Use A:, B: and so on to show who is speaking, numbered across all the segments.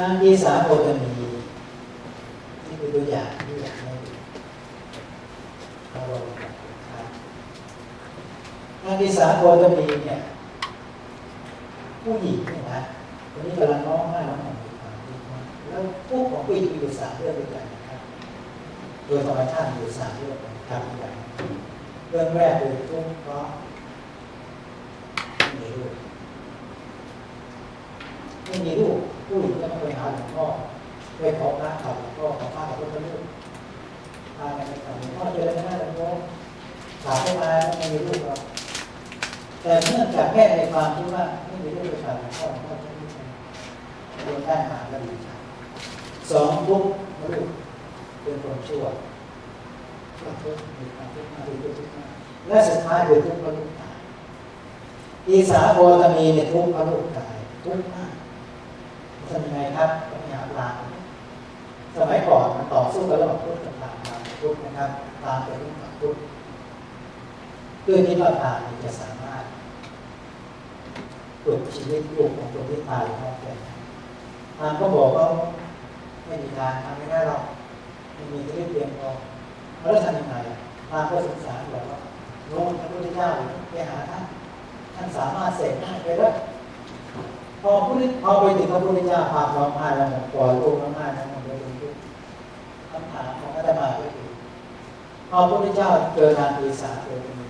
A: นางกีสาโคตมีนี่คือตัวอย่างที่อยากให้ดูเอาลองครับนางกีสาโคตมีเนี่ย ผู้หญิงเนี่ยนะคนนี้กำลังร้องไห้ร้องห่มความทุกข์มากแล้วพวกของผู้หญิงมีอยู่สามเรื่องด้วยกันนะครับ โดยธรรมชาติมีอยู่สามเรื่องครับอย่างเรื่องแรกคือทุกข์เพราะไม่มีลูกไม่มีลูก ผู้หญิงก็ต้องไปหาหลวงพ่อไปขอพระกับหลวงพ่อขอพระกับพระลูกพากันไปกับหลวงพ่อเจอกันหน้าหลวงพ่อถามให้มาไม่มีลูกหรอกแต่เนื่องจากแม่ในความที่ว่าไม่มีลูกไปถามหลวงพ่อหลวงพ่อจะไม่ใช่โดนได้มาแล้วดีใจสองทุกข์ลูกเป็นคนชั่วความทุกข์มีความทุกข์มากทุกข์ทุกข์มาและสุดท้ายคือทุกข์เพระลูกตายอีสาโบตมีเนี่ยทุกข์เพระลูกตายทุกข์มาก ทำยังไงครับก็พยายามล้างสมัยก่อนมันต่อสู้กันระหว่างพุทธกับพรามพรามณ์ทุกข์นะครับพรามณ์เป็นทุกข์กับทุกข์เพื่อที่ว่าพราหมณ์เนี่ยจะสามารถปลุกชีวิตลูกของคนที่ตายรอบแก่พรามก็บอกว่าไม่มีทางทำไม่ได้หรอกไม่มีชีวิตเพียงพอแล้วทำยังไงพาก็ศึกษาบอกว่าโน้นพระพุทธเจ้าไปหาท่านท่านสามารถเสกได้ไปแล้ว พอพุทธพอไปถึงพระพุทธเจ้าพาร้องไห้แล้วหมปล่อยลูกร้องไห้แล้วหมดเลยทุกคำถามของอาตมาก็คือพอพระพุทธเจ้าเจอนางปีศาจเจอมี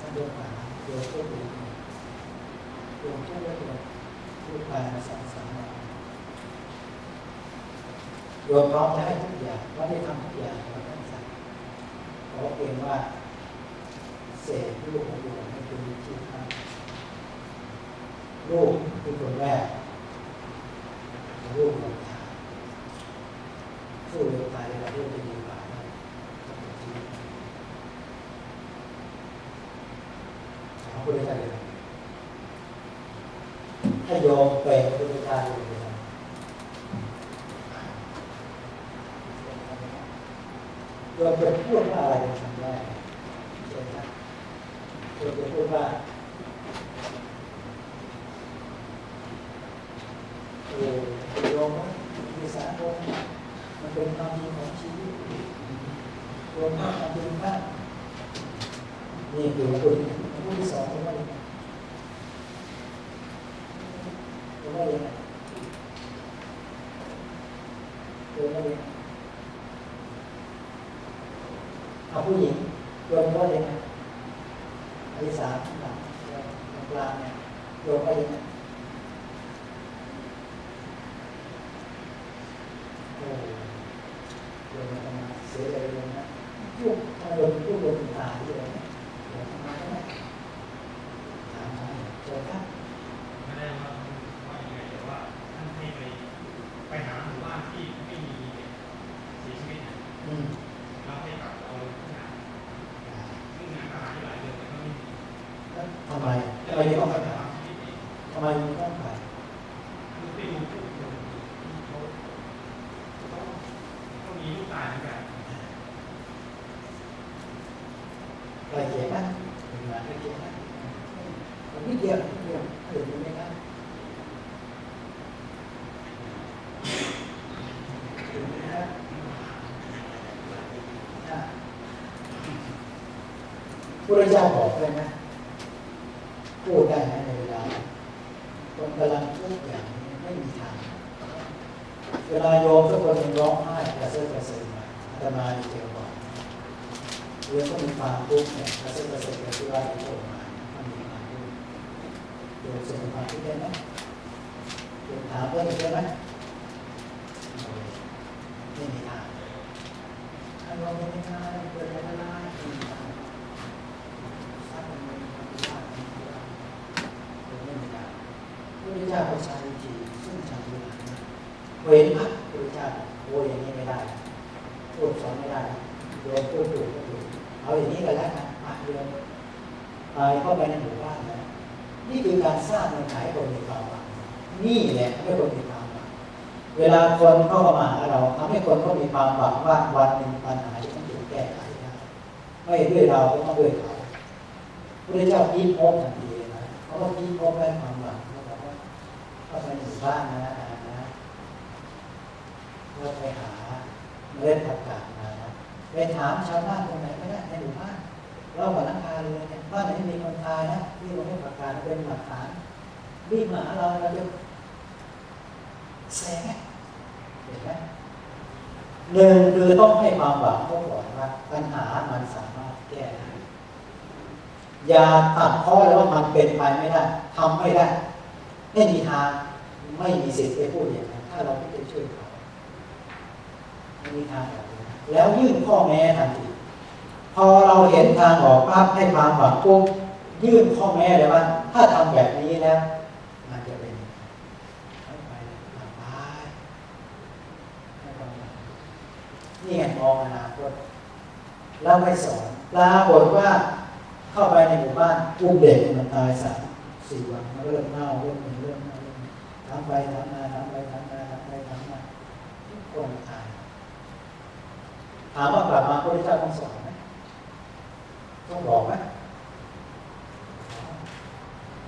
A: ท่านเดินผ่านเจอทุกข์อยู่รวมทุกข์แล้วรวมทุกข์ภายสองสามวันรวมพร้อมจะให้ทุกอย่างว่าได้ทำทุกอย่างเราต้องสั่งขอเพียงว่าเศษลูกของโยมให้เป็นวิธีทา ลูกคือคนแรกลูกของชายสู้เร็วตายแล้วลูกจะดีกว่านะถามพระพุทธเจ้เลยถ้าโยมเป็นพุทธเจ้าอยู่เลยนะโยมจะพูดว่าอะไรในคำแรกเช่นนะโยมจะพูดว่าเออโยมมีสารโยมมันเป็นความจริงของชีวิตโยมต้องทำเป็นบ้างนี่คือคุณผู้ที่สองเป็นว่ายังไงเป็นว่ายังไง เป็นว่ายังไงเอาผู้หญิงโยมว่ายังไงอริสาข้างหลังกลางเนี่ยโยมว่ายังไงโอ้โยมมาเสียเลยเลยนะยุบถ้าโยมยุบโยมตายเลยนะโยมทำมาทำไมถามมาเจอครับ
B: ไม่ได้ว่าว่ายังไงแต่ว่าท่านให้ไปไปหาหมู่บ้านที่ไม่มีเด็กเสียชีวิตเนี่ย
A: อืม
B: เราให้กลับเอาที่งานซึ่งงานทหารที่หลายเดือนแต่ก็ไม่มี
A: แล้วทำไมทำ ไมถึงต้องไป
B: ท
A: หาำ
B: ชีวิตเอง
A: ทำไมต้องไป
B: คือไม่เขาเขาก็มีลูกตายเหมือนกัน
A: ใครเขียนนะเป็นงานใครเขียนนะมันนิดเดียวนิดเดียวเห็นไหมครับเห็นไหมครับพระเจ้าบอกเลยนะพูดได้ไหมในเวลาคนกำลังทุกข์อย่างนี้ไม่มีทาง เวลาโยมทุกคนร้องไห้กระเซิร์กระเซิร์มาอาตมาดีเจอบอกเรื่องก็มีความทุกข์เนี่ยกระเซิร์กระเซิร์กที่ว่าโผล่มามันมีความทุกข์โยมส่งความทุกข์ได้ไหมโยมถามเพื่อนได้ไหมไม่มีทางถ้าโยมไม่มีทางเกิดอะไรไม่มีทางพระพุทธเจ้าก็ใช้วิธีซึ่งใช้เวลา เว้นพระพุทธเจ้าโอ้ยอย่างนี้ไม่ได้พูดสอนไม่ได้โยมพูดถูกก็ถูกเอาอย่างนี้กันแล้วกันมาโยมไปเข้าไปในหมู่บ้านนะนี่คือการสร้างเงื่อนไขคนมีความหวังนี่แหละทำให้คนมีความหวังเวลาคนเข้ามาหาเราทำให้คนเขามีความหวังว่าวันหนึ่งปัญหาจะต้องถูกแก้ไขได้ไม่ด้วยเราก็ต้องด้วยเขาพระเจ้าพีพบทันทีนะเขาก็พีพบได้ความหวังเขาบอกว่าเข้าไปในหมู่บ้านนะ เราไปหาเมล็ดผักกาดมานะไปถามชาวบ้านตรงไหนก็ได้ในหมู่บ้านเรากับนักการเลยเนี่ยบ้านไหนมีคนตายนะที่เราให้ผักกาดเป็นหลักฐานรีบมาหาเราเราจะแสงเห็นไหมหนึ่งคือต้องให้ความหวังเขาก่อนว่าปัญหามันสามารถแก้ได้อย่าตัดข้อแล้วว่ามันเป็นไปไม่ได้ทำไม่ได้ ไม่มีทางไม่มีสิทธิ์ไปพูดอย่างนั้นถ้าเราไม่ไปช่วยเขา มีทางแบบนี้แล้วยื่นข้อแม้ทันทีพอเราเห็นทางออกปั๊บให้ความหวังปุ๊บยื่นข้อแม้เลยว่า ถ้าทำแบบนี้แล้วมันจะเป็นไงไม่ไปลับไปไม่ต้องหลับนี่ไงมองอนาคตแล้วไม่สอนปรากฏว่าเข้าไปในหมู่บ้านอุ้มเด็กมันตายสามสี่วันมันเริ่มเน่าเริ่มเหม็นเริ่มเน่าเริ่มเหม็นทำไปทำมาทำไปทำมาทำไปทำมาทุกคนตาย ถามว่ากลับมาพระพุทธเจ้าต้องสอนไหมต้องบอกไหม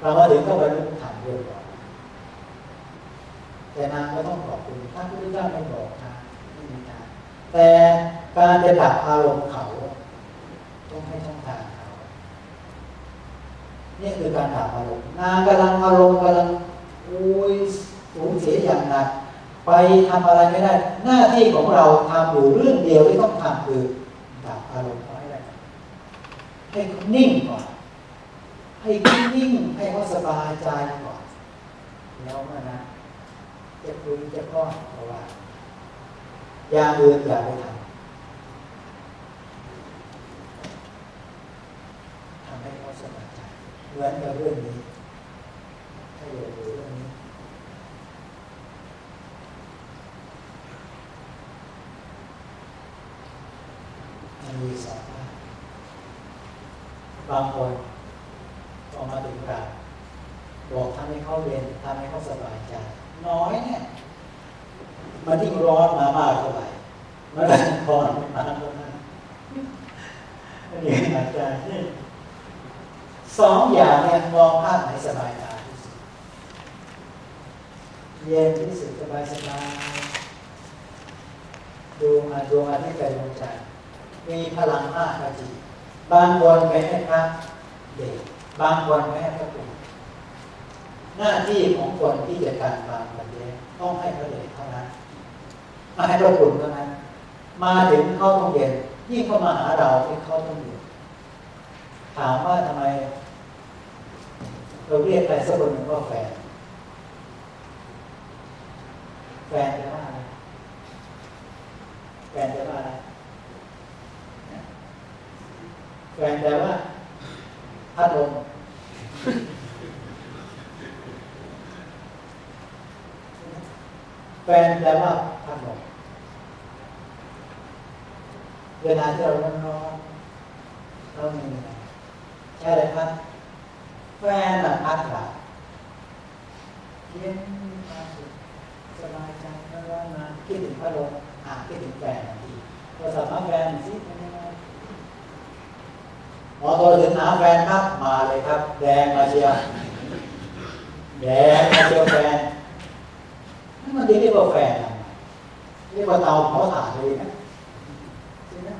A: เรามาถึงก็บรรลุธรรมเรื่องก่อนแต่นางก็ต้องขอบคุณถ้าพระพุทธเจ้าไม่บอกนะไม่มีทางแต่การจะดับอารมณ์เขา ต้องให้ช่องทางเขานี่คือการดับอารมณ์นางกำลังอารมณ์กำลังอุ้ยสูญเสียอย่างหนัก ไปทำอะไรไม่ได้ หน้าที่ของเราทำอยู่เรื่องเดียวที่ต้องทำคือดับอารมณ์ให้ได้ให้เขานิ่งก่อน ให้เขานิ่งให้เขาสบายใจก่อนแล้วมื่อนะจะคุยจะก้อนเพราะว่าอย่าเดินอย่าไปทำทำให้เขาสบายใจเหมือนกับเรื่องนี้ให้เราดูเรื่องนี้ มันมีสองด้าน บางคนพอมาถึงกลางบอกทำให้เขาเรียนทำให้เขาสบายใจ น้อยเนี่ยมันยิ่งร้อนมามากเท่าไหร่มันยิ่งร้อนมากเท่านั้นมันยิ่งหายใจสองอย่างเนี่ยมองภาพไหนสบายตาที่สุดเย็นที่สุดสบายสบายดูมาดวงอาทิตย์กับดวงจันทร์มีพลังมากก็จริง บางคนไปให้พระเด็กบางคนไปให้พระปู่หน้าที่ของคนที่จะการบางประเทศต้องให้พระเด็กเท่านั้นมาให้พระคุณเท่านั้น มาถึงเข้าต้องเรียนยิ่งเข้ามาหาเราที่เข้าต้องเรียนถามว่าทำไมเราเรียกใครสักคนหนึ่งว่าแฟน แฟนแปลว่าอะไรแฟนแปลว่าอะไร แฟนแปลว่าพัดลมแฟนแปลว่าพัดลมเวลาที่เราร้อนร้อนเราเหนื่อยใช่เลยครับแฟนน่ะพัดเราเย็นความสุขสบายใจไม่ร้อนมาคิดถึงพัดลมอะคิดถึงแฟนทีโทรศัพท์มาแฟนสิเป็นยัง พอโทรถึงหาแฟนครับมาเลยครับ แดงมาเชียวแดงมาเชียวแฟนนั่นมันเรียกว่าแฟนทำไมเรียกว่าเตาเผาถ่านเลยนะใช่ไหม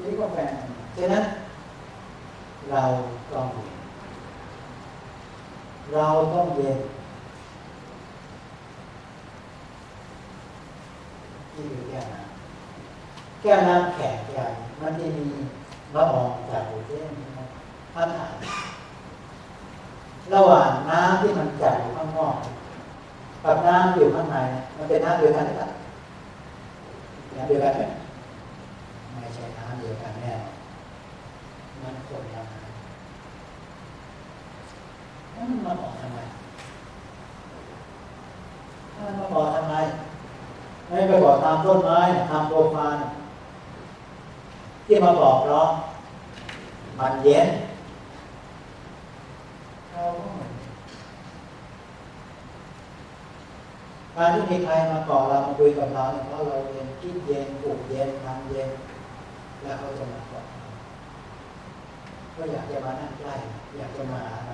A: เรียกว่าแฟนฉะนั้นเราต้องเรียนเราต้องเรียนที่คือแก้วน้ำแก้วน้ำแข็งใหญ่มันจะมี ละอองจากโอเจนท่านถามระหว่างน้ำที่มันจับอยู่ข้างนอกกับน้ำอยู่ข้างใน มันเป็นน้ำเดียวกันหรือเปล่าน้ำเดียวกันไหมไม่ใช่น้ำเดียวกันแน่มันคนละน้ำมันมาบอกทำไมถ้ามันมาบอกทำไมไม่ไปบอกตามต้นไม้ตามโปรฟาน ที่มาบอกเรามันเย็นการที่มีใครมาบอกเรามาคุยกับเราเนี่ยเพราะเราเย็นคิดเย็นปลูกเย็นทำเย็น แล้วเขาจะมาบอกเราก็อยากจะมานั่งใกล้อยากจะมาหา